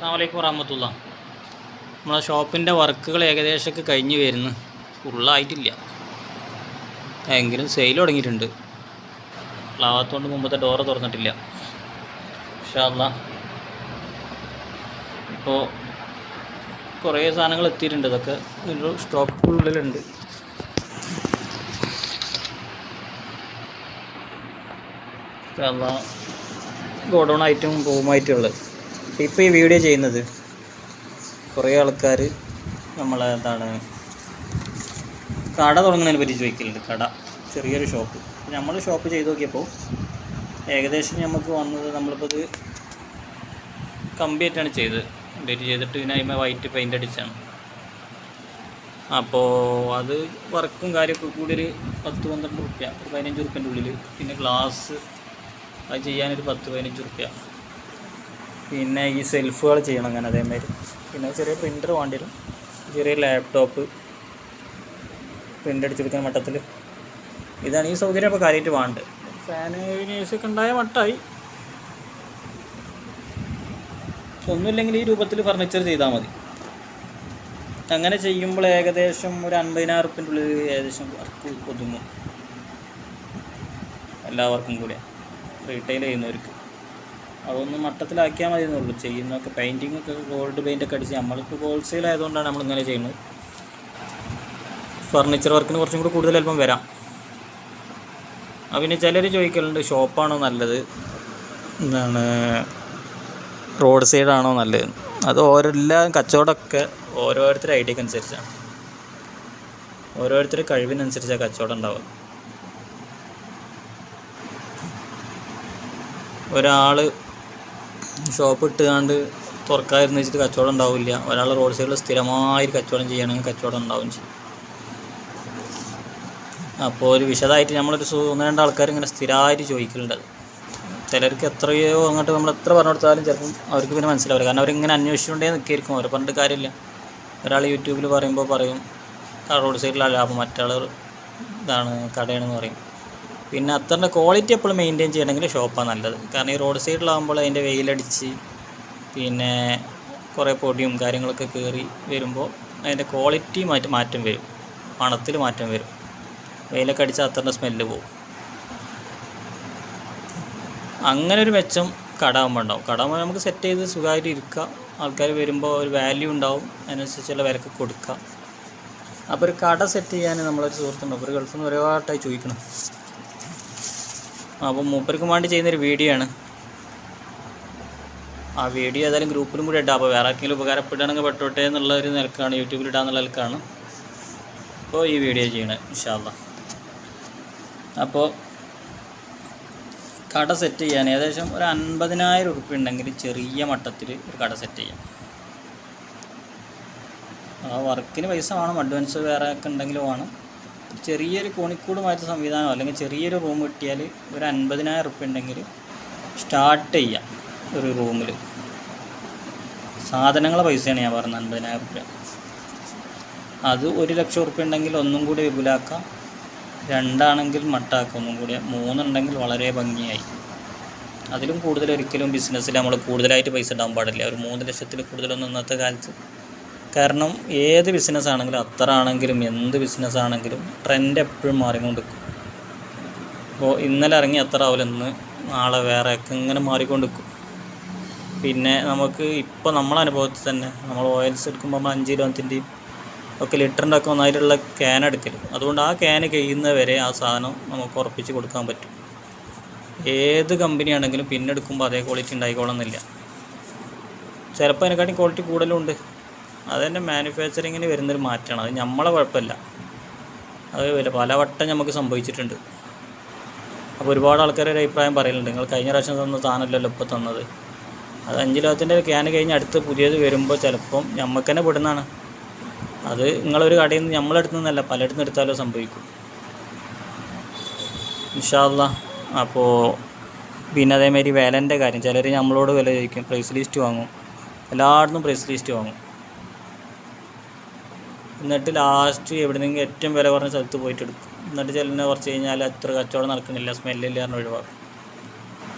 അസ്സാമലൈക്കും വറഹമത്തുള്ള. നമ്മളെ ഷോപ്പിന്റെ വർക്കുകൾ ഏകദേശമൊക്കെ കഴിഞ്ഞ് വരുന്നു. ഫുള്ളായിട്ടില്ല. എങ്കിലും സെയിൽ തുടങ്ങിയിട്ടുണ്ട്. ലാവാത്തോണ്ട് മുമ്പത്തെ ഡോറ് തുറന്നിട്ടില്ല. ഇൻഷാല്ല ഇപ്പോൾ കുറേ സാധനങ്ങൾ എത്തിയിട്ടുണ്ട്. ഇതൊക്കെ ഒരു സ്റ്റോക്ക് ഉള്ളിലുണ്ട്. ഇൻഷാല്ല ഗോഡൗൺ ആയിട്ടും റൂമായിട്ടുള്ളത് ഇപ്പോൾ ഈ വീഡിയോ ചെയ്യുന്നത് കുറേ ആൾക്കാർ നമ്മളെ എന്താണ് കട തുടങ്ങുന്നതിനെ പറ്റി ചോദിക്കലുണ്ട്. കട ചെറിയൊരു ഷോപ്പ് നമ്മൾ ഷോപ്പ് ചെയ്ത് നോക്കിയപ്പോൾ ഏകദേശം നമുക്ക് വന്നത് നമ്മളിപ്പോൾ ഇത് കമ്പിയായിട്ടാണ് ചെയ്തത്. ഡേറ്റ് ചെയ്തിട്ട് പിന്നെ വൈറ്റ് പെയിന്റ് അടിച്ചാണ്. അപ്പോൾ അത് വർക്കും കാര്യമൊക്കെ കൂടി ഒരു പത്ത് പന്ത്രണ്ട് റുപ്യ ഒരു പതിനഞ്ച് റുപ്യന്റെ ഉള്ളിൽ പിന്നെ ഗ്ലാസ് അത് ചെയ്യാനൊരു പത്ത് പതിനഞ്ച് റുപ്യ. പിന്നെ ഈ സെൽഫുകൾ ചെയ്യണം അങ്ങനെ അതേമാതിരി. പിന്നെ ചെറിയ പ്രിന്റർ വേണ്ടി വരും. ചെറിയ ലാപ്ടോപ്പ് പ്രിന്റ് അടിച്ചെടുക്കുന്ന മട്ടത്തിൽ ഇതാണ് ഈ സൗകര്യം അപ്പോൾ കാര്യമായിട്ട് വേണ്ടത്. ഫാന് ഒക്കെ ഉണ്ടായ മട്ടായി. ഒന്നുമില്ലെങ്കിൽ ഈ രൂപത്തിൽ ഫർണിച്ചർ ചെയ്താൽ മതി. അങ്ങനെ ചെയ്യുമ്പോൾ ഏകദേശം ഒരു അൻപതിനായിരം റുപ്യന്റെ ഉള്ളിൽ ഏകദേശം വർക്ക് ഒതുങ്ങും. എല്ലാവർക്കും കൂടെ. റീറ്റെയിൽ ചെയ്യുന്നവർക്ക്. അതൊന്ന് മട്ടത്തിലാക്കിയാൽ മതി എന്നുള്ളൂ ചെയ്യുന്നൊക്കെ പെയിന്റിങ് ഒക്കെ ഗോൾഡ് പെയിന്റ് ഒക്കെ അടിച്ച് നമ്മളിപ്പോൾ ഹോൾസെയിൽ ആയതുകൊണ്ടാണ് നമ്മൾ ഇങ്ങനെ ചെയ്യുന്നത് ഫർണിച്ചർ വർക്കിന് കുറച്ചും കൂടി കൂടുതൽ അല്പം വരാം. പിന്നെ ചിലർ ചോദിക്കലുണ്ട് ഷോപ്പാണോ നല്ലത്? എന്താണ് റോഡ് സൈഡാണോ നല്ലത്? അത് ഓരോ എല്ലാ കച്ചവടമൊക്കെ ഓരോരുത്തരുടെ ഐഡിയക്ക് അനുസരിച്ചാണ്. ഓരോരുത്തരുടെ കഴിവിനനുസരിച്ചാണ് കച്ചവടം ഉണ്ടാവുക. ഒരാൾ ഷോപ്പ് ഇട്ടുകൊണ്ട് തുറക്കാതിരുന്ന് വെച്ചിട്ട് കച്ചവടം ഉണ്ടാവില്ല. ഒരാൾ റോഡ് സൈഡിൽ സ്ഥിരമായി കച്ചവടം ചെയ്യുകയാണെങ്കിൽ കച്ചവടം ഉണ്ടാവും ചെയ്യും. അപ്പോൾ ഒരു വിശദമായിട്ട് നമ്മളൊരു ഒന്ന് രണ്ട് ആൾക്കാർ ഇങ്ങനെ സ്ഥിരമായിട്ട് ചോദിക്കലുണ്ട്. ചിലർക്ക് എത്രയോ അങ്ങോട്ട് നമ്മൾ എത്ര പറഞ്ഞു കൊടുത്താലും ചിലപ്പം അവർക്ക് പിന്നെ മനസ്സിലാവില്ല. കാരണം അവരിങ്ങനെ അന്വേഷിച്ചുകൊണ്ടേ നിൽക്കായിരിക്കും. അവരെ പറഞ്ഞിട്ട് കാര്യമില്ല. ഒരാൾ യൂട്യൂബിൽ പറയുമ്പോൾ പറയും "ആ റോഡ് സൈഡിലാണ് ലാഭം മറ്റാൾ ഇതാണ് കടയാണെന്ന് പറയും. പിന്നെ അത്ര ക്വാളിറ്റി എപ്പോഴും മെയിന്റെയിൻ ചെയ്യണമെങ്കിൽ ഷോപ്പാണ് നല്ലത്. കാരണം ഈ റോഡ് സൈഡിലാകുമ്പോൾ അതിന്റെ വെയിലടിച്ച് പിന്നെ കുറേ പൊടിയും കാര്യങ്ങളൊക്കെ കയറി വരുമ്പോൾ അതിന്റെ ക്വാളിറ്റി മാറ്റം മാറ്റം വരും. മണത്തിൽ മാറ്റം വരും. വെയിലൊക്കെ അടിച്ചാൽ അത്ര സ്മെല്ല് പോകും അങ്ങനെ ഒരു മെച്ചം കടാകുമ്പോൾ ഉണ്ടാവും. കടാകുമ്പോൾ നമുക്ക് സെറ്റ് ചെയ്ത് സുഖമായിട്ട് ഇരിക്കുക. ആൾക്കാർ വരുമ്പോൾ ഒരു വാല്യൂ ഉണ്ടാവും. അതിനനുസരിച്ചുള്ള വിലക്ക് കൊടുക്കുക. അപ്പോൾ ഒരു കട സെറ്റ് ചെയ്യാൻ നമ്മളൊരു സുഹൃത്തുണ്ട്. അപ്പോൾ ഒരു ഗൾഫിൽ നിന്ന് ഒരുപാടായി ചോദിക്കണം അപ്പോൾ മൂപ്പർക്കും വേണ്ടി ചെയ്യുന്നൊരു വീഡിയോ ആണ്. ആ വീഡിയോ ഏതായാലും ഗ്രൂപ്പിലും കൂടി ഇട്ടാം അപ്പോൾ വേറെ ആർക്കെങ്കിലും ഉപകാരപ്പെടുകയാണെങ്കിൽ പെട്ടോട്ടെ എന്നുള്ള ഒരു നിലക്കാണ്. യൂട്യൂബിൽ ഇടാന്നുള്ള നിലക്കാണ്. അപ്പോൾ ഈ വീഡിയോ ചെയ്യണേ ഇൻഷാല്ല അപ്പോൾ കട സെറ്റ് ചെയ്യാൻ ഏകദേശം ഒരു അൻപതിനായിരം ഉറുപ്പ്യ ഉണ്ടെങ്കിൽ ചെറിയ മട്ടത്തിൽ ഒരു കട സെറ്റ് ചെയ്യാം. ആ വർക്കിന് പൈസ വേണം. അഡ്വാൻസ് വേറെ ഒക്കെ ഉണ്ടെങ്കിലും വേണം. ചെറിയൊരു കോണിക്കൂട് മാറ്റ സംവിധാനം അല്ലെങ്കിൽ ചെറിയൊരു റൂം കിട്ടിയാൽ ഒരു അൻപതിനായിരം റുപ്യ ഉണ്ടെങ്കിൽ സ്റ്റാർട്ട് ചെയ്യാം ഒരു റൂമിൽ സാധനങ്ങളെ പൈസയാണ് ഞാൻ പറഞ്ഞത് അൻപതിനായിരം റുപ്യ അത് ഒരു ലക്ഷം റുപ്യ ഉണ്ടെങ്കിൽ ഒന്നും കൂടി വിപുലാക്കാം. രണ്ടാണെങ്കിൽ മട്ടാക്കാം ഒന്നും കൂടി. മൂന്നുണ്ടെങ്കിൽ വളരെ ഭംഗിയായി. അതിലും കൂടുതൽ ഒരിക്കലും ബിസിനസ്സിൽ നമ്മൾ കൂടുതലായിട്ട് പൈസ ഇടാൻ പാടില്ല. ഒരു മൂന്ന് ലക്ഷത്തിൽ കൂടുതലൊന്നും ഇന്നത്തെ കാലത്ത് കാരണം ഏത് ബിസിനസ് ആണെങ്കിലും അത്ര ആണെങ്കിലും എന്ത് ബിസിനസ് ആണെങ്കിലും ട്രെൻഡ് എപ്പോഴും മാറിക്കൊണ്ടിരിക്കും. ഇപ്പോൾ ഇന്നലെ ഇറങ്ങി അത്ര ആവില്ല ഇന്ന് നാളെ വേറെ ഒക്കെ ഇങ്ങനെ മാറിക്കൊണ്ടിരിക്കും. പിന്നെ നമുക്ക് ഇപ്പോൾ നമ്മളെ അനുഭവത്തിൽ തന്നെ നമ്മൾ ഓയിൽസ് എടുക്കുമ്പോൾ നമ്മൾ അഞ്ച് കിലോത്തിന്റെയും ഒക്കെ ലിറ്ററിന്റെ ഒക്കെ ഒന്നായിട്ടുള്ള ക്യാൻ എടുക്കൽ അതുകൊണ്ട് ആ ക്യാൻ കഴിയുന്നവരെ ആ സാധനം നമുക്ക് ഉറപ്പിച്ച് കൊടുക്കാൻ പറ്റും. ഏത് കമ്പനി ആണെങ്കിലും പിന്നെ എടുക്കുമ്പോൾ അതേ ക്വാളിറ്റി ഉണ്ടായിക്കോളണമെന്നില്ല ചിലപ്പോൾ അതിനെക്കാട്ടി ക്വാളിറ്റി കൂടുതലുണ്ട് അതെന്നെ മാനുഫാക്ചറിങ്ങിന് വരുന്നൊരു മാറ്റമാണ് അത് നമ്മളെ കുഴപ്പമില്ല. അത് പലവട്ടം നമുക്ക് സംഭവിച്ചിട്ടുണ്ട്. അപ്പോൾ ഒരുപാട് ആൾക്കാർ ഒരു അഭിപ്രായം പറയലുണ്ട്. നിങ്ങൾ കഴിഞ്ഞ പ്രാവശ്യം തന്ന സാധനമല്ലല്ലോ ഇപ്പോൾ തന്നത്? അത് അഞ്ച് ലോകത്തിന്റെ ക്യാൻ കഴിഞ്ഞ് അടുത്ത് പുതിയത് വരുമ്പോൾ ചിലപ്പം നമുക്ക് തന്നെ പെടുന്നതാണ്. അത് നിങ്ങളൊരു കടയിൽ നിന്ന് നമ്മളെടുത്തു നിന്നല്ല പലയിടത്തു എടുത്താലോ സംഭവിക്കും. ഇൻഷാല്ല അപ്പോൾ പിന്നെ അതേമാതിരി വിലന്റെ കാര്യം. ചിലർ നമ്മളോട് വില ചോദിക്കും. പ്രൈസ് ലിസ്റ്റ് വാങ്ങും. എല്ലായിടത്തും പ്രൈസ് ലിസ്റ്റ് വാങ്ങും. എന്നിട്ട് ലാസ്റ്റ് എവിടെന്നെങ്കിലും ഏറ്റവും വില കുറഞ്ഞ സ്ഥലത്ത് പോയിട്ട് എടുക്കും എന്നിട്ട് ചെല്ലുന്ന കുറച്ച് കഴിഞ്ഞാൽ അത്ര കച്ചവടം നടക്കുന്നില്ല സ്മെല്ലില്ല പറഞ്ഞ് ഒഴിവാക്കും.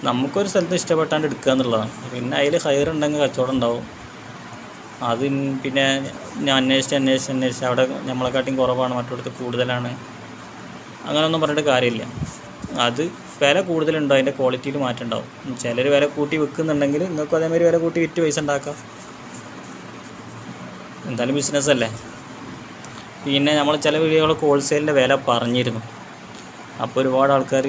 നമുക്കൊരു സ്ഥലത്ത് ഇഷ്ടപ്പെട്ടാണ്ട് എടുക്കുക എന്നുള്ളതാണ്. പിന്നെ അതിൽ ഹയർ ഉണ്ടെങ്കിൽ കച്ചവടം ഉണ്ടാവും. അത് പിന്നെ ഞാൻ അന്വേഷിച്ച് അന്വേഷിച്ച് അന്വേഷിച്ച് അവിടെ നമ്മളെക്കാട്ടിയും കുറവാണ് മറ്റിടത്ത് കൂടുതലാണ്. അങ്ങനെയൊന്നും പറഞ്ഞിട്ട് കാര്യമില്ല. അത് വില കൂടുതലുണ്ടോ അതിന്റെ ക്വാളിറ്റിയിൽ മാറ്റം ഉണ്ടാവും. ചിലർ വില കൂട്ടി വിൽക്കുന്നുണ്ടെങ്കിൽ നിങ്ങൾക്കും അതേമാതിരി വില കൂട്ടി വിറ്റ് പൈസ ഉണ്ടാക്കാം. എന്തായാലും ബിസിനസ് അല്ലേ? പിന്നെ നമ്മൾ ചില വീഡിയോകളൊക്കെ ഹോൾസെയിലിന്റെ വില പറഞ്ഞിരുന്നു. അപ്പോൾ ഒരുപാട് ആൾക്കാർ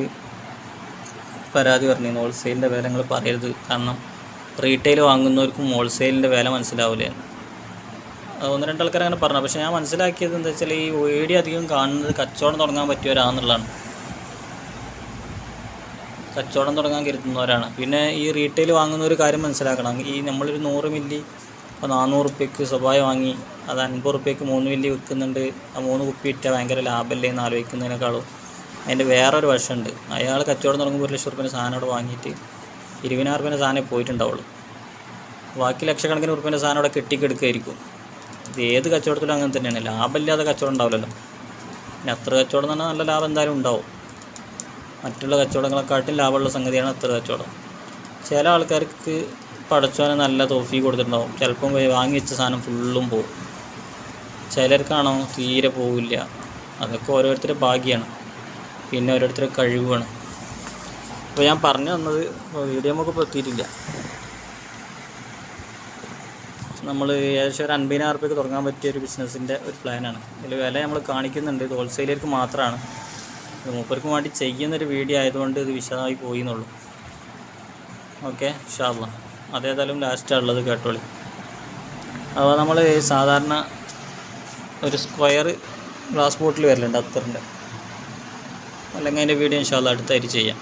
പരാതി പറഞ്ഞിരുന്നു ഹോൾസെയിലിന്റെ വില നിങ്ങൾ പറയരുത്. കാരണം റീറ്റെയിൽ വാങ്ങുന്നവർക്കും ഹോൾസെയിലിന്റെ വില മനസ്സിലാവില്ല. ഒന്ന് രണ്ട് ആൾക്കാർ അങ്ങനെ പറഞ്ഞു. പക്ഷേ ഞാൻ മനസ്സിലാക്കിയത് എന്താ വെച്ചാൽ ഈ വീഡിയോ അധികം കാണുന്നത് കച്ചവടം തുടങ്ങാൻ പറ്റിയവരാണെന്നുള്ളതാണ്. കച്ചവടം തുടങ്ങാൻ കരുതുന്നവരാണ്. പിന്നെ ഈ റീറ്റെയിൽ വാങ്ങുന്ന ഒരു കാര്യം മനസ്സിലാക്കണം. ഈ നമ്മളൊരു നൂറ് മില്ലി ഇപ്പോൾ നാനൂറ് റുപ്യക്ക് സ്വഭാവം വാങ്ങി അത് അൻപത് റുപ്യക്ക് മൂന്ന് വലിയ വിൽക്കുന്നുണ്ട്. ആ മൂന്ന് കുപ്പി വിറ്റാൽ ഭയങ്കര ലാഭമല്ലേ എന്ന് ആലോചിക്കുന്നതിനേക്കാളും. അതിന്റെ വേറൊരു വശമുണ്ട്. അയാൾ കച്ചവടം തുടങ്ങുമ്പോൾ ഒരു ലക്ഷം റുപ്യന്റെ സാധനം അവിടെ വാങ്ങിയിട്ട് ഇരുപതിനായിരം റുപ്യന്റെ സാധനം പോയിട്ടുണ്ടാവുള്ളൂ. ബാക്കി ലക്ഷക്കണക്കിന് റുപ്യന്റെ സാധനം അവിടെ കെട്ടിക്കെടുക്കുമായിരിക്കും. ഇത് ഏത് കച്ചവടത്തിലും അങ്ങനെ തന്നെയാണ്. ലാഭമില്ലാതെ കച്ചവടം ഉണ്ടാവില്ലല്ലോ. പിന്നെ അത്ര കച്ചവടം എന്ന് പറഞ്ഞാൽ നല്ല ലാഭം എന്തായാലും ഉണ്ടാവും. മറ്റുള്ള കച്ചവടങ്ങളെക്കാട്ടും ലാഭമുള്ള സംഗതിയാണ് അത്ര കച്ചവടം. ചില ആൾക്കാർക്ക് പടച്ചോനെ നല്ല തോഫി കൊടുത്തിട്ടുണ്ടാവും. ചിലപ്പം വാങ്ങി വെച്ച സാധനം ഫുള്ളും പോകും ചിലർക്കാണോ തീരെ പോവില്ല. അതൊക്കെ ഓരോരുത്തരുടെ ഭാഗ്യമാണ് പിന്നെ ഓരോരുത്തരുടെ കഴിവാണ്. അപ്പോൾ ഞാൻ പറഞ്ഞു തന്നത് വീഡിയോ നമുക്ക് എത്തിയിട്ടില്ല. നമ്മൾ ഏകദേശം ഒരു അൻപതിനായിരം റുപ്യക്ക് തുടങ്ങാൻ പറ്റിയ ഒരു ബിസിനസ്സിന്റെ ഒരു പ്ലാനാണ് ഇതിൽ വില നമ്മൾ കാണിക്കുന്നുണ്ട്. ഇത് ഹോൾസെയിലേക്ക് മാത്രമാണ് മൂപ്പർക്ക് വേണ്ടി ചെയ്യുന്നൊരു വീഡിയോ ആയതുകൊണ്ട് ഇത് വിശദമായി പോയി എന്നുള്ളൂ. ഓക്കെ ഷാർല അതേതായാലും ലാസ്റ്റാണ് ഉള്ളത് കേട്ടോളി. അപ്പോൾ നമ്മൾ സാധാരണ ഒരു സ്ക്വയർ ഗ്ലാസ് ബോട്ടിൽ വരലുണ്ട് അത്തറിന്റെ. അല്ലെങ്കിൽ അതിന്റെ വീഡിയോ ഇൻഷാല്ല അടുത്തായിട്ട് ചെയ്യാം.